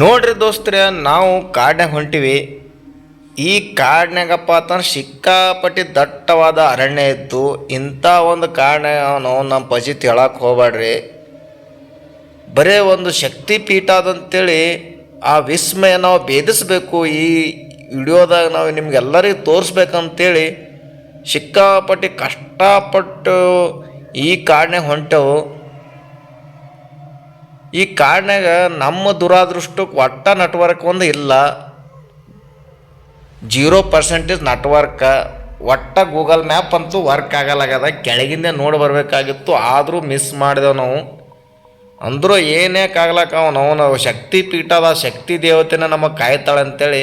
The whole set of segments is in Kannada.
ನೋಡ್ರಿ ದೋಸ್ತ್ರ, ನಾವು ಕಾಡ್ನಾಗ ಹೊಂಟಿವಿ. ಈ ಕಾಡ್ನಾಗಪ್ಪ ಅಂತಂದ್ರೆ ಸಿಕ್ಕಾಪಟ್ಟಿ ದಟ್ಟವಾದ ಅರಣ್ಯ ಇತ್ತು. ಇಂಥ ಒಂದು ಕಾಡ್ನಾಗ ನಮ್ಮ ಪಜಿತ್ ಹೇಳಕ್ಕೆ ಹೋಗ್ಬೇಡ್ರಿ ಬರೇ ಒಂದು ಶಕ್ತಿ ಪೀಠ ಅದಂತೇಳಿ ಆ ವಿಸ್ಮಯ ನಾವು ಭೇದಿಸ್ಬೇಕು. ಈ ವಿಡಿಯೋದಾಗ ನಾವು ನಿಮ್ಗೆಲ್ಲರಿಗೂ ತೋರಿಸ್ಬೇಕಂತೇಳಿ ಸಿಕ್ಕಾಪಟ್ಟಿ ಕಷ್ಟಪಟ್ಟು ಈ ಕಾಡ್ನಾಗ ಹೊಂಟೆವು. ಈ ಕಾಡ್ನಾಗ ನಮ್ಮ ದುರಾದೃಷ್ಟಕ್ಕೆ ಒಟ್ಟ ನೆಟ್ವರ್ಕ್ ಒಂದು ಇಲ್ಲ. ಜೀರೋ ಪರ್ಸೆಂಟೇಜ್ ನೆಟ್ವರ್ಕ ಒಟ್ಟ ಗೂಗಲ್ ಮ್ಯಾಪ್ ಅಂತೂ ವರ್ಕ್ ಆಗಲಾಗದ ಕೆಳಗಿಂದ ನೋಡಿ ಬರಬೇಕಾಗಿತ್ತು, ಆದರೂ ಮಿಸ್ ಮಾಡಿದೆವು ನಾವು. ಅಂದರೂ ಏನೇಕಾಗ್ಲಕ್ಕ ಅವನು ಅವನು ಶಕ್ತಿ ಪೀಠದ ಶಕ್ತಿ ದೇವತೆನ ನಮಗೆ ಕಾಯ್ತಾಳೆ ಅಂತೇಳಿ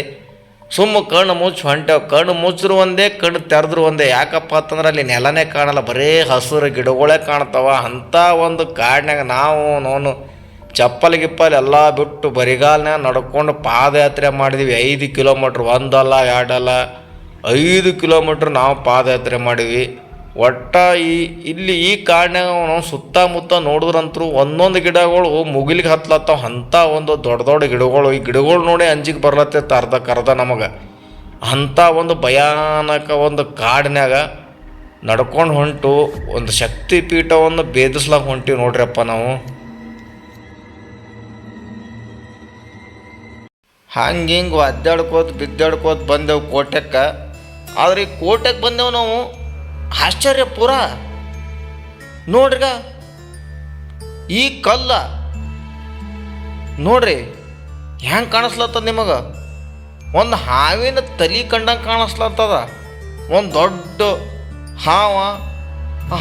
ಸುಮ್ಮ ಕಣ್ಣು ಮುಚ್ಚಿ ಹೊಂಟೇವು. ಕಣ್ಣು ಮುಚ್ಚಿದ್ರು ಒಂದೇ, ಕಣ್ಣು ತೆರೆದ್ರು ಒಂದೇ. ಯಾಕಪ್ಪ ಅಂತಂದ್ರೆ ಅಲ್ಲಿ ನೆಲನೇ ಕಾಣಲ್ಲ, ಬರೀ ಹಸಿರು ಗಿಡಗಳೇ ಕಾಣ್ತಾವ. ಅಂಥ ಒಂದು ಕಾಡಿನಾಗ ನಾವು ನೋನು ಚಪ್ಪಲ್ ಗಿಪ್ಪಲ್ ಎಲ್ಲ ಬಿಟ್ಟು ಬರಿಗಾಲ್ನಾಗ ನಡ್ಕೊಂಡು ಪಾದಯಾತ್ರೆ ಮಾಡಿದ್ವಿ. ಐದು ಕಿಲೋಮೀಟ್ರ್ ಒಂದಲ್ಲ ಎರಡಲ್ಲ ಐದು ಕಿಲೋಮೀಟ್ರ್ ನಾವು ಪಾದಯಾತ್ರೆ ಮಾಡಿದ್ವಿ. ಒಟ್ಟ ಈ, ಇಲ್ಲಿ ಈ ಕಾಡಿನಾಗ ನಾವು ಸುತ್ತಮುತ್ತ ನೋಡಿದ್ರಂತರೂ ಒಂದೊಂದು ಗಿಡಗಳು ಮುಗಿಲಿಗೆ ಹತ್ಲತ್ತಾವ. ಅಂಥ ಒಂದು ದೊಡ್ಡ ದೊಡ್ಡ ಗಿಡಗಳು. ಈ ಗಿಡಗಳು ನೋಡಿ ಅಂಜಿಗೆ ಬರ್ಲತ್ತೈತೆ ಕರ್ದ ನಮಗೆ. ಅಂಥ ಒಂದು ಭಯಾನಕ ಒಂದು ಕಾಡಿನಾಗ ನಡ್ಕೊಂಡು ಹೊಂಟು. ಒಂದು ಶಕ್ತಿ ಪೀಠವನ್ನು ಭೇದಿಸ್ಲಾಕ ಹೊಂಟಿವಿ ನೋಡ್ರಿಯಪ್ಪ ನಾವು. ಹಂಗೆ ಹಿಂಗೆ ಅದ್ದಾಡ್ಕೋತ ಬಿದ್ದಾಡ್ಕೋತ ಬಂದೆವು ಕೋಟೆಕ್ಕೆ. ಆದ್ರೆ ಈ ಕೋಟೆಗೆ ಬಂದೆವು ನಾವು ಆಶ್ಚರ್ಯ ಪೂರ. ನೋಡ್ರಿಗ, ಈ ಕಲ್ಲ, ನೋಡ್ರಿ, ಹೆಂಗೆ ಕಾಣಿಸ್ಲತ್ತದ ನಿಮಗೆ? ಒಂದು ಹಾವಿನ ತಲೆ ಕಂಡಂಗೆ ಕಾಣಿಸ್ಲತ್ತದ. ಒಂದು ದೊಡ್ಡ ಹಾವ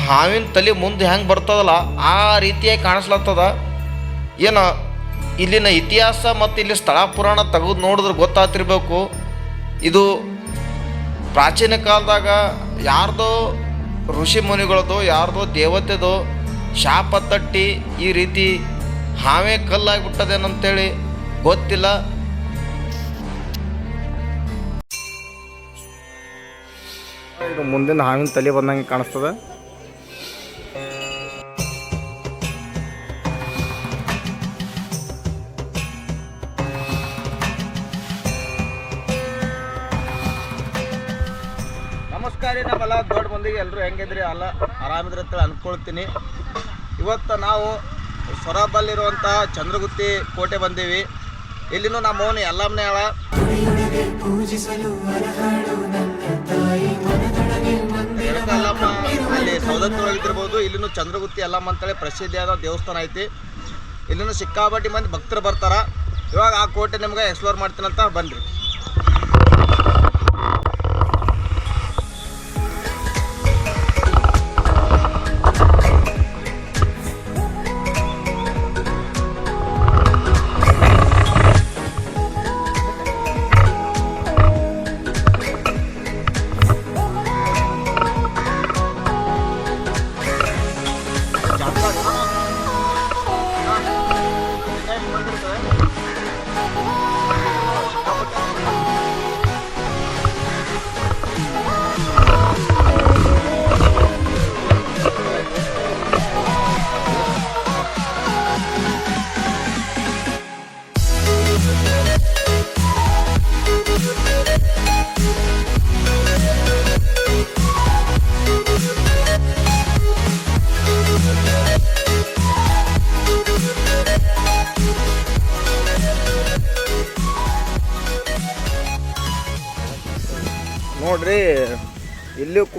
ಹಾವಿನ ತಲೆ ಮುಂದೆ ಹೆಂಗೆ ಬರ್ತದಲ್ಲ, ಆ ರೀತಿಯಾಗಿ ಕಾಣಿಸ್ಲತ್ತದ. ಏನು ಇಲ್ಲಿನ ಇತಿಹಾಸ ಮತ್ತು ಇಲ್ಲಿ ಸ್ಥಳ ಪುರಾಣ ತೆಗೆದು ನೋಡಿದ್ರೆ ಗೊತ್ತಾಗ್ತಿರ್ಬೇಕು. ಇದು ಪ್ರಾಚೀನ ಕಾಲದಾಗ ಯಾರ್ದೋ ಋಷಿ ಮುನಿಗಳದ್ದು, ಯಾರ್ದೋ ದೇವತೆದು ಶಾಪ ತಟ್ಟಿ ಈ ರೀತಿ ಹಾವೇ ಕಲ್ಲಾಗ್ಬಿಟ್ಟದೇನಂತೇಳಿ ಗೊತ್ತಿಲ್ಲ. ಇದು ಮುಂದಿನ ಹಾವಿನ ತಲೆ ಬಂದಂಗೆ ಕಾಣಿಸ್ತದ. ಮಂದಿಗೆ ಎಲ್ಲರೂ ಹೆಂಗಿದ್ರಿ ಅಲ್ಲ, ಆರಾಮಿದ್ರೆ ಅಂತ ಅಂದ್ಕೊಳ್ತೀನಿ ಇವತ್ತು ನಾವು ಸೊರಬಲ್ಲಿರುವಂಥ ಚಂದ್ರಗುತ್ತಿ ಕೋಟೆ ಬಂದೀವಿ. ಇಲ್ಲಿನೂ ನಮ್ಮ ಓನಿ ಎಲ್ಲಮ್ಮನೆ ಅಳ ರೇಣುಕಾ ಯಲ್ಲಮ್ಮ, ಅಲ್ಲಿ ಸೌದತ್ತಿ ಒಳಗಿದ್ದಿರ್ಬೋದು ಇಲ್ಲಿನೂ ಚಂದ್ರಗುತ್ತಿ ಅಲ್ಲಮ್ಮ ಅಂತೇಳಿ ಪ್ರಸಿದ್ಧಿಯಾದ ದೇವಸ್ಥಾನ ಐತಿ. ಇಲ್ಲಿನೂ ಸಿಕ್ಕಾಪಟ್ಟಿ ಮಂದಿ ಭಕ್ತರು ಬರ್ತಾರ. ಇವಾಗ ಆ ಕೋಟೆ ನಿಮ್ಗೆ ಎಕ್ಸ್ಪ್ಲೋರ್ ಮಾಡ್ತೀನಂತ ಬನ್ರಿ.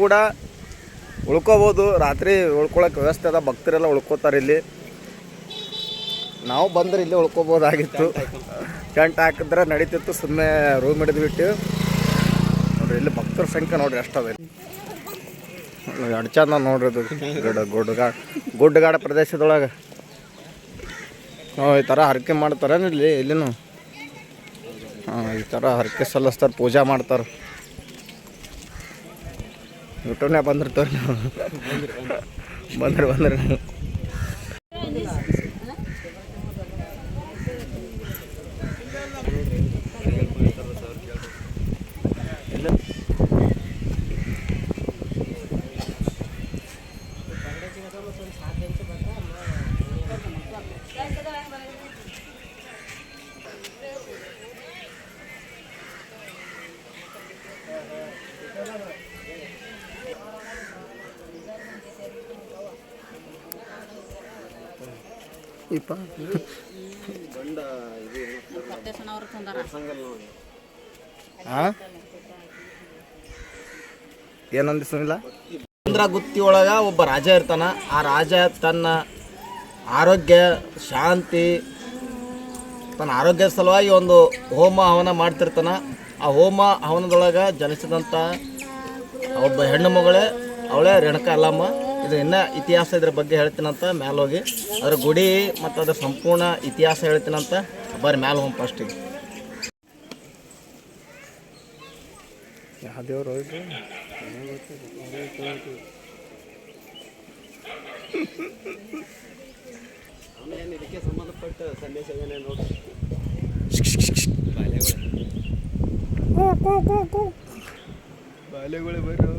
ಕೂಡ ಉಳ್ಕೋಬೋದು. ರಾತ್ರಿ ಉಳ್ಕೊಳಕ್ಕೆ ವ್ಯವಸ್ಥೆ ಅದ, ಭಕ್ತರೆಲ್ಲ ಉಳ್ಕೋತಾರೆ ಇಲ್ಲಿ. ನಾವು ಬಂದ್ರೆ ಇಲ್ಲಿ ಉಳ್ಕೋಬೋದಾಗಿತ್ತು. ಟೆಂಟ್ ಹಾಕಿದ್ರೆ ನಡೀತಿತ್ತು ಸುಮ್ಮನೆ ರೂಮ್ ಹಿಡಿದ್ಬಿಟ್ಟು ನೋಡ್ರಿ, ಇಲ್ಲಿ ಭಕ್ತರ ಸಂಖ್ಯೆ ನೋಡ್ರಿ ಅಷ್ಟದ ಎರಡು ಚಂದ ನೋಡ್ರಿ ಅದು ಗುಡ್ಡ ಗುಡ್ಡಗಾಡ ಗುಡ್ಡಗಾಡ ಪ್ರದೇಶದೊಳಗೆ. ಈ ಥರ ಹರಕೆ ಮಾಡ್ತಾರೇನು ಇಲ್ಲಿ, ಇಲ್ಲಿನೂ? ಹಾಂ, ಈ ಥರ ಹರಕೆ ಸಲ್ಲಿಸ್ತಾರೆ, ಪೂಜೆ ಮಾಡ್ತಾರೆ. ಯೂಟ್ಯೂಬ್ನಾಗ ಬಂದಿರ್ತಾವೆ ನೀವು ಬಂದ್ರೆ ಬಂದ್ರಿ. ಇಪ್ಪ ಏನಂದಿ ಸುನಿಲ್ಲ ಚಂದ್ರ ಗುತ್ತಿ ಒಳಗ ಒಬ್ಬ ರಾಜ ಇರ್ತಾನ. ಆ ರಾಜ ತನ್ನ ಆರೋಗ್ಯ, ಶಾಂತಿ, ತನ್ನ ಆರೋಗ್ಯದ ಸಲುವಾಗಿ ಒಂದು ಹೋಮ ಹವನ ಮಾಡ್ತಿರ್ತಾನ. ಆ ಹೋಮ ಹವನದೊಳಗ ಜನಿಸಿದಂತ ಒಬ್ಬ ಹೆಣ್ಣು ಮಗಳೇ, ಅವಳೇ ರೇಣುಕಾ ಅಲ್ಲಮ್ಮ. ಇದು ಇನ್ನೂ ಇತಿಹಾಸ ಇದ್ರ ಬಗ್ಗೆ ಹೇಳ್ತೀನಂತ ಮ್ಯಾಲ ಹೋಗಿ. ಅದ್ರ ಗುಡಿ ಮತ್ತು ಅದ್ರ ಸಂಪೂರ್ಣ ಇತಿಹಾಸ ಹೇಳ್ತೀನಂತ ಬರೀ ಮ್ಯಾಲ ಹೋಗಿ ಫಸ್ಟಿಗೆ ಯಾವ ಆಮೇಲೆ ಇದಕ್ಕೆ ಸಂಬಂಧಪಟ್ಟ ಸಂದೇಶ ಏನೇ ನೋಡಿ ಬಾಲೆಗಳು ಬರೋ.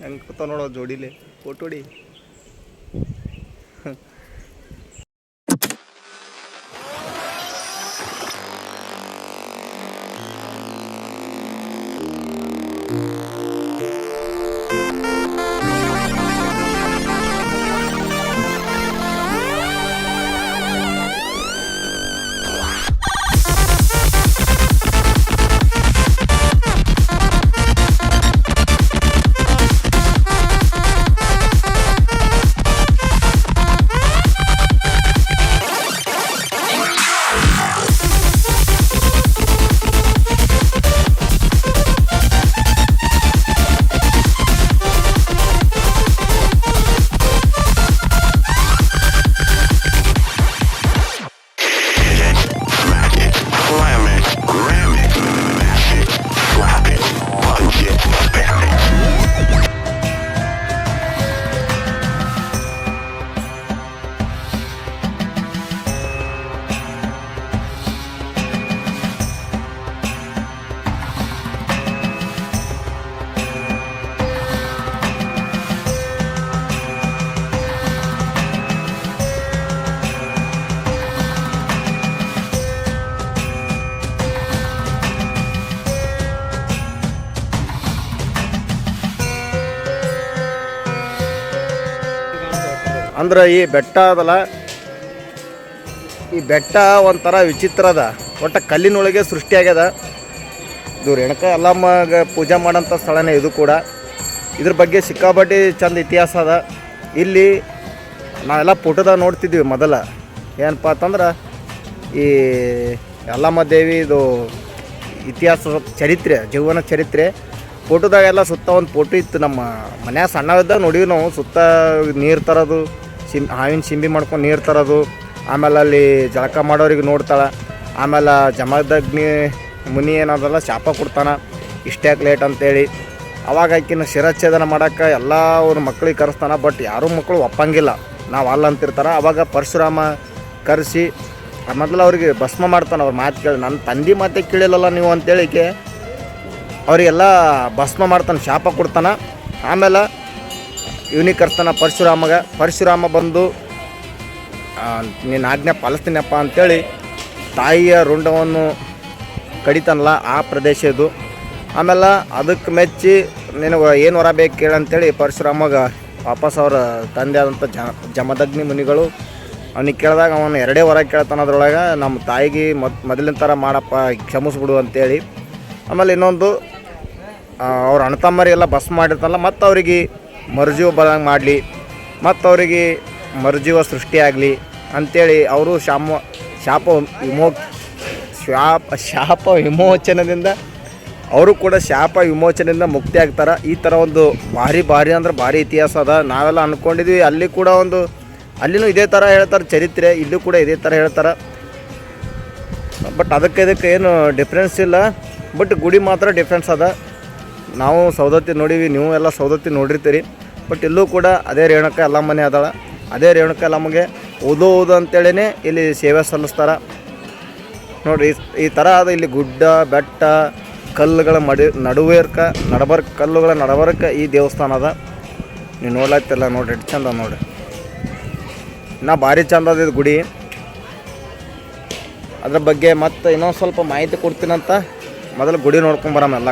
ಹೆಂಗೆ ಕೂತ ನೋಡೋ ಜೋಡಿಲಿ. ফটো রে ಅಂದ್ರೆ ಈ ಬೆಟ್ಟ ಅದಲ್ಲ, ಈ ಬೆಟ್ಟ ಒಂಥರ ವಿಚಿತ್ರ ಅದ. ಒಟ್ಟು ಕಲ್ಲಿನೊಳಗೆ ಸೃಷ್ಟಿಯಾಗ್ಯದ ಇದು ರೇಣುಕ ಅಲ್ಲಮ್ಮಗ ಪೂಜೆ ಮಾಡೋಂಥ ಸ್ಥಳನೇ ಇದು ಕೂಡ. ಇದ್ರ ಬಗ್ಗೆ ಸಿಕ್ಕಾಪಟ್ಟಿ ಚಂದ ಇತಿಹಾಸ ಅದ. ಇಲ್ಲಿ ನಾವೆಲ್ಲ ಫೋಟೋದಾಗ ನೋಡ್ತಿದ್ವಿ ಮೊದಲ. ಏನಪ್ಪ ಅಂತಂದ್ರೆ ಈ ಅಲ್ಲಮ್ಮ ದೇವಿ ಇದು ಇತಿಹಾಸ ಚರಿತ್ರೆ, ಜೀವನ ಚರಿತ್ರೆ. ಫೋಟೋದಾಗೆಲ್ಲ ಸುತ್ತ ಒಂದು ಫೋಟೋ ಇತ್ತು. ನಮ್ಮ ಮನ್ಯಾಗ ಸಣ್ಣವಿದ್ದಾಗ ನೋಡಿವಿ ನಾವು ಸುತ್ತ ನೀರು ತರೋದು. ಸಿಮ್ ಹಾವಿನ ಸಿಂಬಿ ಮಾಡ್ಕೊಂಡು ನೀರು ತರೋದು, ಆಮೇಲೆ ಅಲ್ಲಿ ಜಳಕ ಮಾಡೋರಿಗೆ ನೋಡ್ತಾಳೆ, ಆಮೇಲೆ ಜಮದಗ್ನಿ ಮುನಿ ಏನದಲ್ಲ ಶಾಪ ಕೊಡ್ತಾನೆ ಇಷ್ಟ್ಯಾಕೆ ಲೇಟ್ ಅಂತೇಳಿ. ಅವಾಗ ಆಕಿನ ಶಿರಚ್ಛೇದನ ಮಾಡೋಕ್ಕೆ ಎಲ್ಲ ಅವ್ರ ಮಕ್ಳಿಗೆ ಕರೆಸ್ತಾನೆ, ಬಟ್ ಯಾರೂ ಮಕ್ಕಳು ಒಪ್ಪಂಗಿಲ್ಲ. ನಾವು ಅಲ್ಲ ಅಂತಿರ್ತಾರೆ. ಅವಾಗ ಪರಶುರಾಮ ಕರೆಸಿ, ಮೊದಲು ಅವ್ರಿಗೆ ಭಸ್ಮ ಮಾಡ್ತಾನೆ ಅವ್ರ ಮಾತು ಕೇಳಿ. ನನ್ನ ತಂದೆ ಮಾತೆ ಕೇಳಿಲ್ಲಲ್ಲ ನೀವು ಅಂತೇಳಿಕೆ ಅವರಿಗೆಲ್ಲ ಭಸ್ಮ ಮಾಡ್ತಾನೆ, ಶಾಪ ಕೊಡ್ತಾನೆ. ಆಮೇಲೆ ಇವನಿಗೆ ಕರ್ತಾನ ಪರಶುರಾಮಗ, ಪರಶುರಾಮ ಬಂದು ನಿನ್ನ ಆಜ್ಞೆ ಪಾಲಿಸ್ತೀನಪ್ಪ ಅಂಥೇಳಿ ತಾಯಿಯ ರುಂಡವನ್ನು ಕಡಿತಾನಲ್ಲ ಆ ಪ್ರದೇಶ ಇದು. ಆಮೇಲೆ ಅದಕ್ಕೆ ಮೆಚ್ಚಿ ನಿನಗೆ ಏನು ವರ ಬೇಕು ಕೇಳಂತೇಳಿ ಪರಶುರಾಮಗ ವಾಪಸ್ ಅವರ ತಂದೆ ಆದಂಥ ಜ, ಜಮದಗ್ನಿ ಮುನಿಗಳು ಅವನಿಗೆ ಕೇಳಿದಾಗ ಅವನು ಎರಡೇ ವರ ಕೇಳ್ತಾನ ಅದ್ರೊಳಗೆ ನಮ್ಮ ತಾಯಿಗೆ ಮೊದ್, ಮೊದಲಿನ ಥರ ಮಾಡಪ್ಪ, ಕ್ಷಮಿಸ್ಬಿಡು ಅಂತೇಳಿ. ಆಮೇಲೆ ಇನ್ನೊಂದು ಅವ್ರ ಅವ್ರ ಎಲ್ಲ ಬಸ್ ಮಾಡಿರ್ತಾನಲ್ಲ, ಮತ್ತು ಅವರಿಗೆ ಮರುಜೀವ ಬರಂಗೆ ಮಾಡಲಿ ಮತ್ತು ಅವರಿಗೆ ಮರುಜೀವ ಸೃಷ್ಟಿಯಾಗಲಿ ಅಂಥೇಳಿ ಅವರು ಶಾಮ, ಶಾಪ ವಿಮೋ, ಶಾಪ ಶಾಪ ವಿಮೋಚನದಿಂದ ಅವರು ಕೂಡ ಶಾಪ ವಿಮೋಚನದಿಂದ ಮುಕ್ತಿ ಆಗ್ತಾರೆ. ಈ ಥರ ಒಂದು ಭಾರಿ ಭಾರಿ ಅಂದ್ರೆ ಭಾರಿ ಇತಿಹಾಸ ಅದ. ನಾವೆಲ್ಲ ಅಂದ್ಕೊಂಡಿದ್ವಿ ಅಲ್ಲಿ ಕೂಡ ಒಂದು, ಅಲ್ಲಿನೂ ಇದೇ ಥರ ಹೇಳ್ತಾರೆ ಚರಿತ್ರೆ, ಇಲ್ಲೂ ಕೂಡ ಇದೇ ಥರ ಹೇಳ್ತಾರೆ. ಬಟ್ ಅದಕ್ಕೆ ಇದಕ್ಕೆ ಏನು ಡಿಫ್ರೆನ್ಸ್ ಇಲ್ಲ. ಬಟ್ ಗುಡಿ ಮಾತ್ರ ಡಿಫ್ರೆನ್ಸ್ ಅದ. ನಾವು ಸೌದತ್ತಿ ನೋಡೀವಿ, ನೀವು ಎಲ್ಲ ಸೌದತ್ತಿ ನೋಡಿರ್ತೀರಿ. ಬಟ್ ಇಲ್ಲೂ ಕೂಡ ಅದೇ ರೇಣುಕ ಎಲ್ಲ ಮನೆ ಅದಾಳ. ಅದೇ ರೇಣುಕ ನಮಗೆ ಓದೋ ಓದು ಅಂತೇಳಿನೆ ಇಲ್ಲಿ ಸೇವೆ ಸಲ್ಲಿಸ್ತಾರೆ. ನೋಡಿರಿ, ಈ- ಥರ ಅದು ಇಲ್ಲಿ ಗುಡ್ಡ, ಬೆಟ್ಟ, ಕಲ್ಲುಗಳ ಮಡಿ ನಡುವೇರ್ಕ ನಡಬರ್ಕ ಕಲ್ಲುಗಳ ನಡಬರ್ಕ ಈ ದೇವಸ್ಥಾನ ಅದ. ನೀವು ನೋಡ್ಲತ್ತಿಲ್ಲ ನೋಡ್ರಿ, ಎಷ್ಟು ಚಂದ ನೋಡಿ ಇನ್ನ ಭಾರಿ ಚಂದ ಅದ ಇದು ಗುಡಿ. ಅದ್ರ ಬಗ್ಗೆ ಮತ್ತೆ ಇನ್ನೊಂದು ಸ್ವಲ್ಪ ಮಾಹಿತಿ ಕೊಡ್ತೀನಂತ. ಮೊದಲು ಗುಡಿ ನೋಡ್ಕೊಂಬರಮ್ಮ ಎಲ್ಲ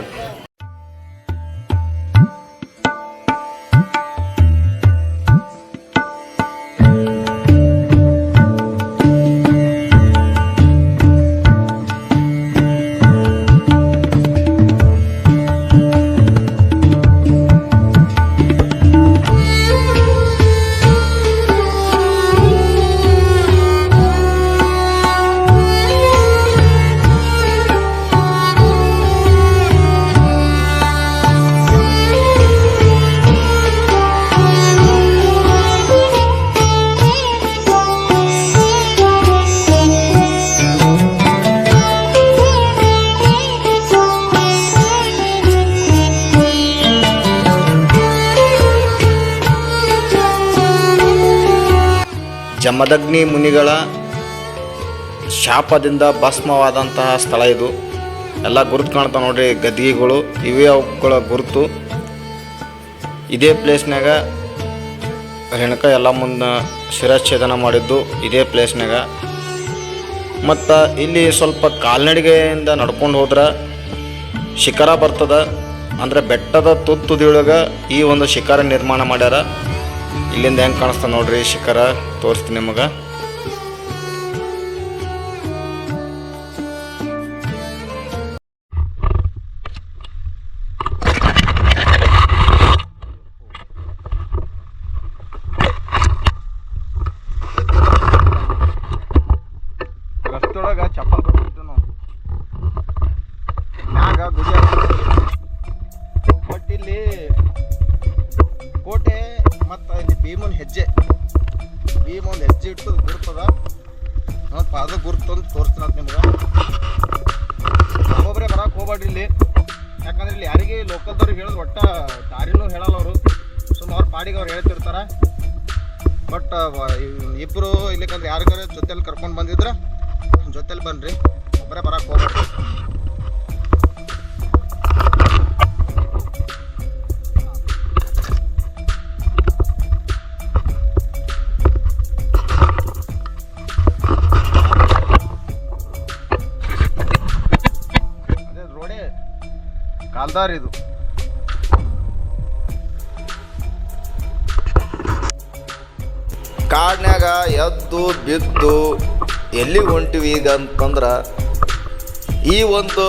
ಜಮದಗ್ನಿ ಮುನಿಗಳ ಶಾಪದಿಂದ ಭಸ್ಮವಾದಂತಹ ಸ್ಥಳ ಇದು. ಎಲ್ಲ ಗುರುತು ಕಾಣ್ತಾವೆ ನೋಡ್ರಿ ಗದ್ಗಿಗಳು, ಇವೇ ಅವುಗಳ ಗುರುತು. ಇದೇ ಪ್ಲೇಸ್ನಾಗ ರೇಣುಕ ಎಲ್ಲ ಮುಂದೆ ಶಿರಚ್ಛೇದನ ಮಾಡಿದ್ದು ಇದೇ ಪ್ಲೇಸ್ನಾಗ ಮತ್ತು ಇಲ್ಲಿ ಸ್ವಲ್ಪ ಕಾಲ್ನಡಿಗೆಯಿಂದ ನಡ್ಕೊಂಡು ಹೋದ್ರೆ ಶಿಖರ ಬರ್ತದೆ. ಅಂದರೆ ಬೆಟ್ಟದ ತುತ್ತುದಿಯೊಳಗೆ ಈ ಒಂದು ಶಿಖರ ನಿರ್ಮಾಣ ಮಾಡ್ಯಾರ. ಇಲ್ಲಿಂದ ಹೆಂಗೆ ಕಾಣಿಸ್ತಾ ನೋಡ್ರಿ ಶಿಖರ ತೋರಿಸ್ತೀನಿ ನಿಮಗೆ. ಬಟ್ ಇಬ್ಬರು ಇಲ್ಲಿಕಂದ್ರೆ ಯಾರಿಗಾರ ಜೊತೆಲಿ ಕರ್ಕೊಂಡು ಬಂದಿದ್ರೆ ಜೊತೆಲಿ ಬನ್ರಿ. ಒಬ್ಬರೇ ಬರಕ್ಕೆ ಹೋಗ್ಬೇಕು ಕಾಲ್ದಾರ್ ಇದು. ಕಾಡ್ನ್ಯಾಗ ಎದ್ದು ಬಿದ್ದು ಎಲ್ಲಿ ಹೊಂಟಿವಿ ಈಗ ಅಂತಂದ್ರೆ ಈ ಒಂದು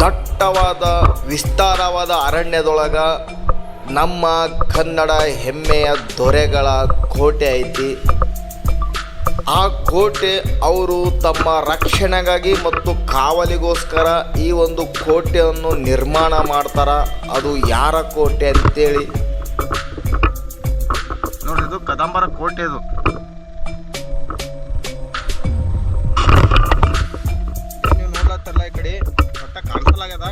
ದಟ್ಟವಾದ, ವಿಸ್ತಾರವಾದ ಅರಣ್ಯದೊಳಗ ನಮ್ಮ ಕನ್ನಡ ಹೆಮ್ಮೆಯ ದೊರೆಗಳ ಕೋಟೆ ಐತಿ. ಆ ಕೋಟೆ ಅವರು ತಮ್ಮ ರಕ್ಷಣೆಗಾಗಿ ಮತ್ತು ಕಾವಲಿಗೋಸ್ಕರ ಈ ಒಂದು ಕೋಟೆಯನ್ನು ನಿರ್ಮಾಣ ಮಾಡ್ತಾರ. ಅದು ಯಾರ ಕೋಟೆ ಅಂತೇಳಿ ಇದು ಕದಂಬರ ಕೋಟೆ ಇದು ನೀವು ನೋಡ್ಲತ್ತಲ್ಲ ಈ ಕಡೆ? ಒಟ್ಟ ಕಾಣಿಸಲಾಗ್ಯದ?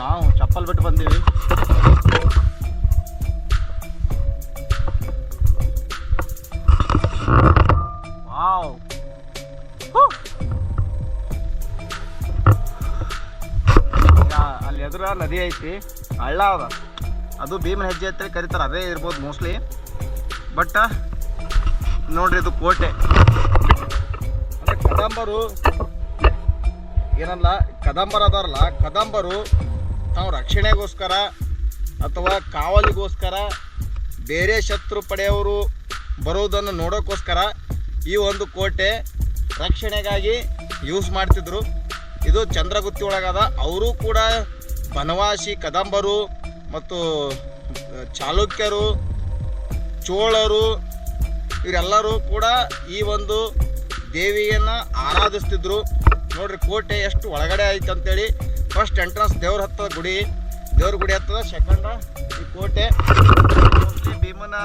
ನಾವು ಚಪ್ಪಲ್ ಬಿಟ್ಟು ಬಂದೀವಿ. ವಾವ್. ಅಲ್ಲಿ ಎದುರ ನದಿ ಐತಿ ಹಳ್ಳ ಅದ. ಅದು ಭೀಮನ ಹೆಜ್ಜೆ ಅಂತೇಳಿ ಕರೀತಾರೆ ಅದೇ ಇರ್ಬೋದು ಮೋಸ್ಟ್ಲಿ ಬಟ್ ನೋಡ್ರಿ ಇದು ಕೋಟೆ. ಕದಂಬರು ಏನಲ್ಲ, ಕದಂಬರ ಅದಾರಲ್ಲ, ಕದಂಬರು ತಾವು ರಕ್ಷಣೆಗೋಸ್ಕರ ಅಥವಾ ಕಾವಲಿಗೋಸ್ಕರ ಬೇರೆ ಶತ್ರು ಪಡೆಯವರು ಬರೋದನ್ನು ನೋಡೋಕ್ಕೋಸ್ಕರ ಈ ಒಂದು ಕೋಟೆ ರಕ್ಷಣೆಗಾಗಿ ಯೂಸ್ ಮಾಡ್ತಿದ್ರು. ಇದು ಚಂದ್ರಗುತ್ತಿ ಒಳಗದ ಅವರು ಕೂಡ ಬನವಾಸಿ ಕದಂಬರು ಮತ್ತು ಚಾಲುಕ್ಯರು, ಚೋಳರು, ಇವರೆಲ್ಲರೂ ಕೂಡ ಈ ಒಂದು ದೇವಿಯನ್ನು ಆರಾಧಿಸ್ತಿದ್ರು. ನೋಡ್ರಿ, ಕೋಟೆ ಎಷ್ಟು ಒಳಗಡೆ ಆಯ್ತು ಅಂತೇಳಿ. ಫಸ್ಟ್ ಎಂಟ್ರೆನ್ಸ್ ದೇವ್ರ ಹತ್ತದ ಗುಡಿ. ದೇವ್ರ ಗುಡಿ ಹತ್ತದ ಸೆಕೆಂಡ ಈ ಕೋಟೆ. ಭೀಮನ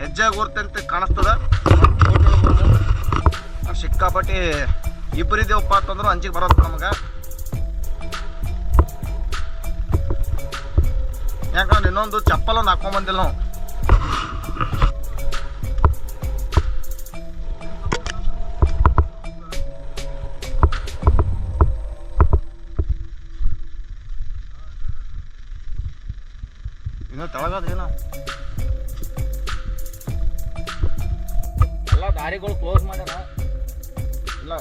ಹೆಜ್ಜೆ ಗುರ್ತಂತ ಕಾಣಿಸ್ತದ. ಸಿಕ್ಕಾಪಟ್ಟಿ ಇಬ್ಬರಿದ್ದೇವಪ್ಪ ಅಂತಂದ್ರೆ ಅಂಜಿಗೆ ಬರೋದು ನಮಗೆ. ಯಾಕಂದ್ರೆ ಇನ್ನೊಂದು ಚಪ್ಪಲನ್ನು ಹಾಕೊಂಬಂದಿಲ್ಲ ನಾವು. ಇನ್ನು ತಳಗದೇನ ಎಲ್ಲ ದಾರಿಗಳು ಕ್ಲೋಸ್ ಮಾಡ್ಯಾರ. ಇಲ್ಲ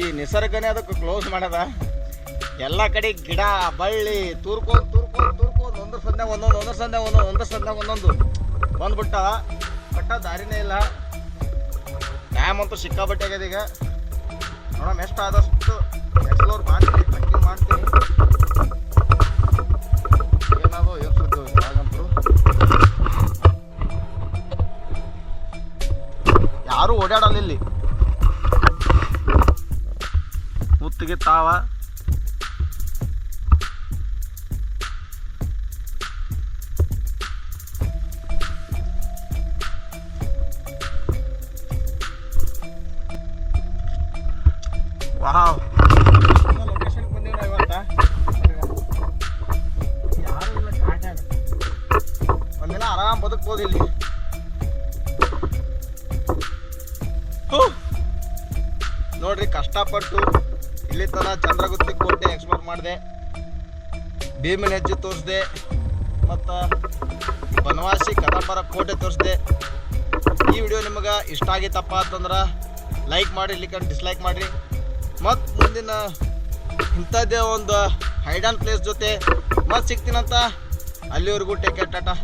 ಈ ನಿಸರ್ಗನೇ ಅದಕ್ಕೆ ಕ್ಲೋಸ್ ಮಾಡ್ಯದ. ಎಲ್ಲ ಕಡೆ ಗಿಡ ಬಳ್ಳಿ ತೂರ್ಕೊಂಡು ತೂರ್ಕೊಂಡು ಒಂದೊಂದು ಒಂದೊಂದು ಸಂದೆ ಒಂದೊಂದು ಒಂದೊಂದು ಸಂದ್ಯಾಗ ಸಂದೆ ಒಂದೊಂದು. ಬಂದ್ಬಿಟ್ಟ ಕಟ್ಟ ದಾರಿನೇ ಇಲ್ಲ. ಡ್ಯಾಮ್ ಅಂತೂ ಸಿಕ್ಕಾಬಟ್ಟೆ ಆಗ್ಯದ ಈಗ. ನೋಡೋಣ, ಎಷ್ಟು ಆದಷ್ಟು ಎಕ್ಸ್ಪ್ಲೋರ್ ಮಾಡ್ತೀನಿ ಟ್ರೆಕ್ಕಿಂಗ್ ಮಾಡ್ತೀನಿ. ಏನಾದೋ ಏನು ಸುದ್ದು ಹಾಗಂತರು ಯಾರೂ ಓಡಾಡಲ್ಲ ಇಲ್ಲಿ. ಮುತ್ತಿಗೆ ತಾವ. ಭೀಮನ ಹೆಜ್ಜೆ ತೋರಿಸಿದೆ, ಮತ್ತು ಬನವಾಸಿ ಕದಂಬರ ಕೋಟೆ ತೋರಿಸಿದೆ. ಈ ವಿಡಿಯೋ ನಿಮಗೆ ಇಷ್ಟ ಆಗಿತ್ತಪ್ಪ ಅಂತಂದ್ರೆ ಲೈಕ್ ಮಾಡಿ ಇಲ್ಲಿಕ ಡಿಸ್ಲೈಕ್ ಮಾಡಿರಿ. ಮತ್ತು ಮುಂದಿನ ಇಂಥದ್ದೇ ಒಂದು ಹೈಡನ್ ಪ್ಲೇಸ್ ಜೊತೆ ಮತ್ತೆ ಸಿಗ್ತೀನಂತ ಅಲ್ಲಿವರೆಗೂ ಟೇಕ್ ಕೇರ್ ಟಾಟಾ.